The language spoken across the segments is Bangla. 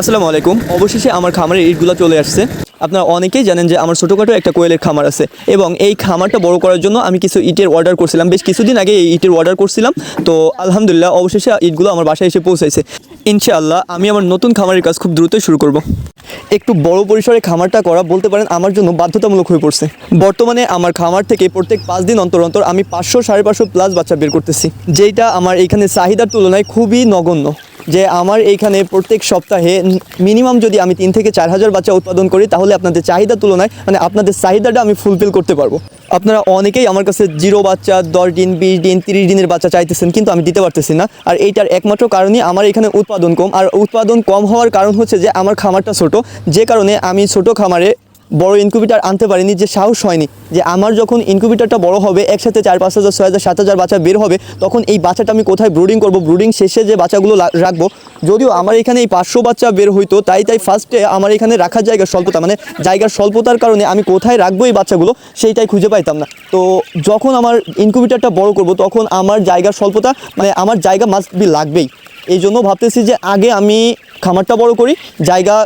আসসালামু আলাইকুম। অবশেষে আমার খামারের ইটগুলো চলে আসছে। আপনারা অনেকেই জানেন যে আমার ছোটোখাটো একটা কোয়েলের খামার আছে এবং এই খামারটা বড় করার জন্য আমি কিছু ইটের অর্ডার করছিলাম। বেশ কিছুদিন আগে এই ইটের অর্ডার করছিলাম। তো আলহামদুলিল্লাহ অবশেষে ইটগুলো আমার বাসায় এসে পৌঁছাইছে ইনশাআল্লাহ আমি আমার নতুন খামারের কাজ খুব দ্রুতই শুরু করব। একটু বড় পরিসরে খামারটা করা বলতে পারেন আমার জন্য বাধ্যতামূলক হয়ে পড়ছে। বর্তমানে আমার খামার থেকে প্রত্যেক পাঁচ দিন অন্তর অন্তর আমি পাঁচশো সাড়ে পাঁচশো প্লাস বাচ্চা বের করতেছি। যেটা আমার এখানে চাহিদার তুলনায় খুবই নগণ্য। যে আমার এইখানে প্রত্যেক সপ্তাহে মিনিমাম যদি আমি তিন থেকে চার হাজার বাচ্চা উৎপাদন করি, তাহলে আপনাদের চাহিদার তুলনায় মানে আপনাদের চাহিদাটা আমি ফুলফিল করতে পারব। আপনারা অনেকেই আমার কাছে জিরো বাচ্চা, দশ দিন, বিশ দিন, তিরিশ দিনের বাচ্চা চাইতেছেন, কিন্তু আমি দিতে পারতেছি না। আর এইটার একমাত্র কারণই আমার এখানে উৎপাদন কম। আর উৎপাদন কম হওয়ার কারণ হচ্ছে যে, আমার খামারটা ছোট। যে কারণে আমি ছোট খামারে বড় ইনকিউবেটার আনতে পারিনি, যে সাহস হয়নি, যে আমার যখন ইনকিউবেটারটা বড় হবে, একসাথে চার, পাঁচ হাজার, ছয় হাজার, সাত হাজার বাচ্চা বের হবে, তখন এই বাচ্চাটা আমি কোথায় ব্রুডিং করব? ব্রুডিং শেষে যে বাচ্চাগুলো রাখব, যদিও আমার এখানে এই পাঁচশো বাচ্চা বের হইতো, তাই তাই ফার্স্টে আমার এখানে রাখার জায়গার স্বল্পতা মানে জায়গার স্বল্পতার কারণে আমি কোথায় রাখব এই বাচ্চাগুলো, সেইটাই খুঁজে পাইতাম না। তো যখন আমার ইনকিউবেটারটা বড় করব, তখন আমার জায়গার স্বল্পতা মানে আমার জায়গা মাস্ট বি লাগবেই। এই জন্য ভাবতেছি যে আগে আমি খামারটা বড় করি, জায়গা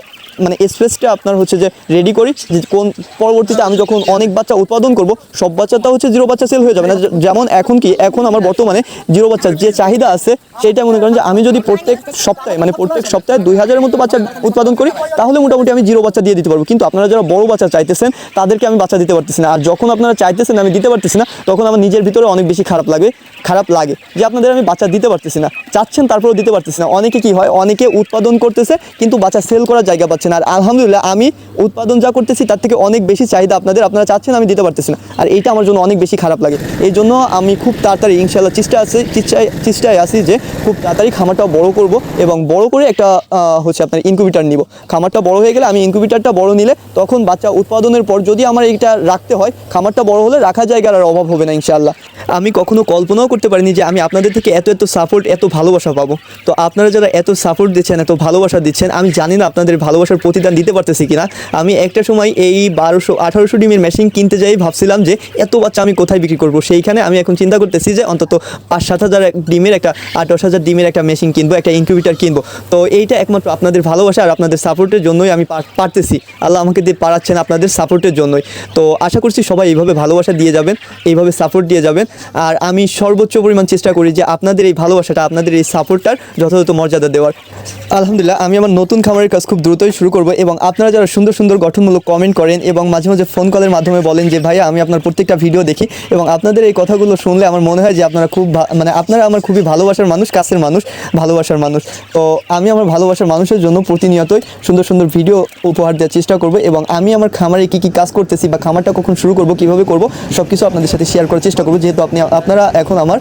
মানে স্পেসটা আপনার হচ্ছে যে রেডি করি যে কোন পরবর্তীতে আমি যখন অনেক বাচ্চা উৎপাদন করব, সব বাচ্চাটা হচ্ছে জিরো বাচ্চা সেল হয়ে যাবে। না যেমন এখন কি, এখন আমার বর্তমানে জিরো বাচ্চার যে চাহিদা আছে সেটা মনে করেন যে আমি যদি প্রত্যেক সপ্তাহে মানে প্রত্যেক সপ্তাহে দুই হাজারের মতো বাচ্চা উৎপাদন করি, তাহলে মোটামুটি আমি জিরো বাচ্চা দিয়ে দিতে পারব। কিন্তু আপনারা যারা বড় বাচ্চা চাইতেছেন, তাদেরকে আমি বাচ্চা দিতে পারতেছি না। আর যখন আপনারা চাইতেছেন আমি দিতে পারতেছি না, তখন আমার নিজের ভিতরে অনেক বেশি খারাপ লাগে খারাপ লাগে যে আপনাদের আমি বাচ্চা দিতে পারতেছি না। চাচ্ছেন তারপরেও দিতে পারতেছি না। অনেকে কি হয়, অনেকে উৎপাদন করতেছে, কিন্তু বাচ্চা সেল করার জায়গা পাচ্ছে আর আলহামদুলিল্লাহ আমি উৎপাদন যা করতেছি তার থেকে অনেক বেশি চাহিদা আপনাদের, আপনারা চাচ্ছেন আমি দিতে পারতেছি না। আর এইটা আমার জন্য অনেক বেশি খারাপ লাগে। এই জন্য আমি খুব তাড়াতাড়ি ইনশাল্লাহ চেষ্টা আছে, চেষ্টায় চেষ্টায় আছি যে খুব তাড়াতাড়ি খামারটা বড় করব এবং বড় করে একটা হচ্ছে আপনার ইনকিউবেটার নিব। খামারটা বড় হয়ে গেলে আমি ইনকিউবেটারটা বড় নিলে তখন বাচ্চা উৎপাদনের পর যদি আমার এইটা রাখতে হয়, খামারটা বড় হলে রাখা জায়গার আর অভাব হবে না ইনশাআল্লাহ। আমি কখনো কল্পনাও করতে পারিনি যে আমি আপনাদের থেকে এত এত সাপোর্ট এত ভালোবাসা পাবো। তো আপনারা যারা এত সাপোর্ট দিচ্ছেন, এত ভালোবাসা দিচ্ছেন, আমি জানি না আপনাদের ভালোবাসার প্রতিদান দিতে পারতেছি কিনা, আমি একটা সময় এই বারোশো আঠারোশো ডিমের মেশিন কিনতে যাই ভাবছিলাম যে এত বাচ্চা আমি কোথায় বিক্রি করব? সেইখানে আমি এখন চিন্তা করতেছি যে অন্তত পাঁচ সাত হাজার ডিমের একটা, আট দশ হাজার ডিমের একটা মেশিন কিনবো, একটা ইনকিউবেটার কিনবো। তো এইটা একমাত্র আপনাদের ভালোবাসা আর আপনাদের সাপোর্টের জন্যই আমি পারতেছি। আল্লাহ আমাকে দিয়ে পারাচ্ছেন আপনাদের সাপোর্টের জন্যই। তো আশা করছি সবাই এইভাবে ভালোবাসা দিয়ে যাবেন, এইভাবে সাপোর্ট দিয়ে যাবেন। আর আমি সর্বোচ্চ পরিমাণ চেষ্টা করি যে আপনাদের এই ভালোবাসাটা, আপনাদের এই সাপোর্টটার যথাযথ মর্যাদা দেওয়ার। আলহামদুলিল্লাহ, আমি আমার নতুন খামারের কাজ খুব দ্রুতই শুরু করব এবং আপনারা যারা সুন্দর সুন্দর গঠনমূলক কমেন্ট করেন এবং মাঝে মাঝে ফোন কলের মাধ্যমে বলেন যে, ভাইয়া, আমি আপনার প্রত্যেকটা ভিডিও দেখি। এবং আপনাদের এই কথাগুলো শুনলে আমার মনে হয় যে, আপনারা খুব মানে আপনারা আমার খুবই ভালোবাসার মানুষ, কাছের মানুষ, ভালোবাসার মানুষ। তো আমি আমার ভালোবাসার মানুষের জন্য প্রতিনিয়তই সুন্দর সুন্দর ভিডিও উপহার দেওয়ার চেষ্টা করব এবং আমি আমার খামারে কী কী কাজ করতেছি বা খামারটা কখন শুরু করব, কীভাবে করব সব কিছু আপনাদের সাথে শেয়ার করার চেষ্টা করব। যেহেতু আপনি, আপনারা এখন আমার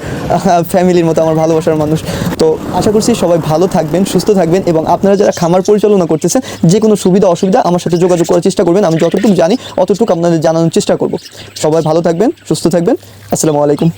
ফ্যামিলির মতো আমার ভালোবাসার মানুষ। তো আশা করছি সবাই ভালো থাকবেন, সুস্থ থাকবেন এবং আপনারা যারা খামার পরিচালনা করতেছেন যে কোনো সুবিধা, অসুবিধা আমার সাথে যোগাযোগ করার চেষ্টা করবেন। আমি যতটুকু জানি, অতটুকু আপনাদের জানানোর চেষ্টা করব। সবাই ভালো থাকবেন, সুস্থ থাকবেন। আসসালামু আলাইকুম।